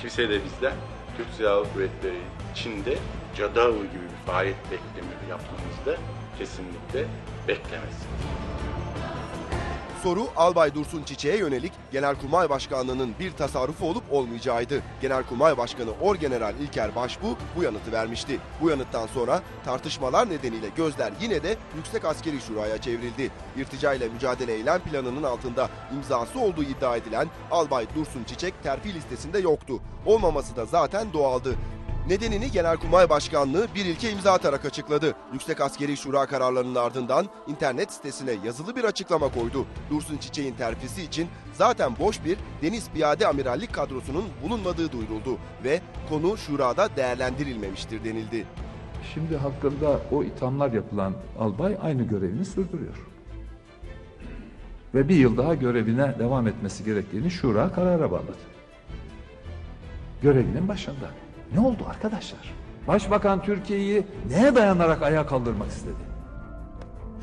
Kimse de bizden Türk Silahlı Kuvvetleri içinde cadı avı gibi bir faaliyet beklemi yapmamızı da kesinlikle beklemesin. Soru Albay Dursun Çiçek'e yönelik Genelkurmay Başkanlığı'nın bir tasarrufu olup olmayacağıydı. Genelkurmay Başkanı Orgeneral İlker Başbuğ bu yanıtı vermişti. Bu yanıttan sonra tartışmalar nedeniyle gözler yine de Yüksek Askeri Şura'ya çevrildi. İrtica ile mücadele eylem planının altında imzası olduğu iddia edilen Albay Dursun Çiçek terfi listesinde yoktu. Olmaması da zaten doğaldı. Nedenini Genelkurmay Başkanlığı bir ilke imza atarak açıkladı. Yüksek Askeri Şura kararlarının ardından internet sitesine yazılı bir açıklama koydu. Dursun Çiçek'in terfisi için zaten boş bir Deniz Piyade Amirallik kadrosunun bulunmadığı duyuruldu ve konu şurada değerlendirilmemiştir denildi. Şimdi hakkında o ithamlar yapılan albay aynı görevini sürdürüyor. Ve bir yıl daha görevine devam etmesi gerektiğini şura karara bağladı. Görevinin başında. Ne oldu arkadaşlar? Başbakan Türkiye'yi neye dayanarak ayağa kaldırmak istedi?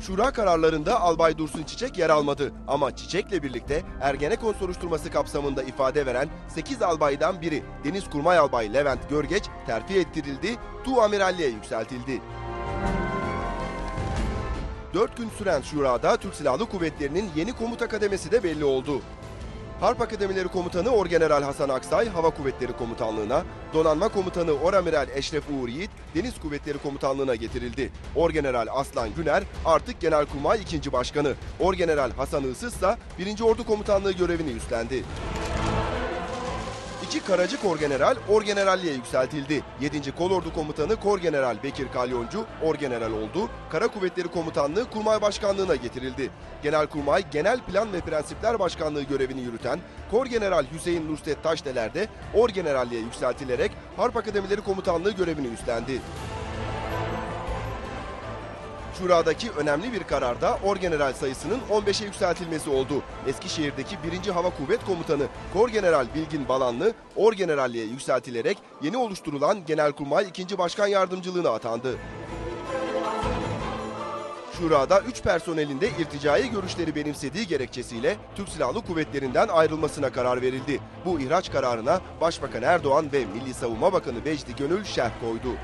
Şura kararlarında Albay Dursun Çiçek yer almadı ama Çiçek'le birlikte Ergenekon soruşturması kapsamında ifade veren 8 albaydan biri Deniz Kurmay Albay Levent Görgeç terfi ettirildi, Tu Amiralliğe yükseltildi. 4 gün süren şurada Türk Silahlı Kuvvetleri'nin yeni komuta kademesi de belli oldu. Harp Akademileri Komutanı Orgeneral Hasan Aksay Hava Kuvvetleri Komutanlığı'na, Donanma Komutanı Oramiral Eşref Uğur Yiğit Deniz Kuvvetleri Komutanlığı'na getirildi. Orgeneral Aslan Güner artık Genelkurmay 2. Başkanı. Orgeneral Hasan Iğsız ise 1. Ordu Komutanlığı görevini üstlendi. İki Karacı Korgeneral Orgeneralliğe yükseltildi. 7. Kolordu Komutanı Korgeneral Bekir Kalyoncu Orgeneral oldu. Kara Kuvvetleri Komutanlığı Kurmay Başkanlığı'na getirildi. Genelkurmay Genel Plan ve Prensipler Başkanlığı görevini yürüten Korgeneral Hüseyin Nusret Taşdeler de Orgeneralliğe yükseltilerek Harp Akademileri Komutanlığı görevini üstlendi. Şura'daki önemli bir kararda orgeneral sayısının 15'e yükseltilmesi oldu. Eskişehir'deki 1. Hava Kuvvet Komutanı Korgeneral Bilgin Balanlı orgeneralliğe yükseltilerek yeni oluşturulan Genelkurmay 2. Başkan Yardımcılığına atandı. Şurada 3 personelinde irticai görüşleri benimsediği gerekçesiyle Türk Silahlı Kuvvetleri'nden ayrılmasına karar verildi. Bu ihraç kararına Başbakan Erdoğan ve Milli Savunma Bakanı Vecdi Gönül şerh koydu.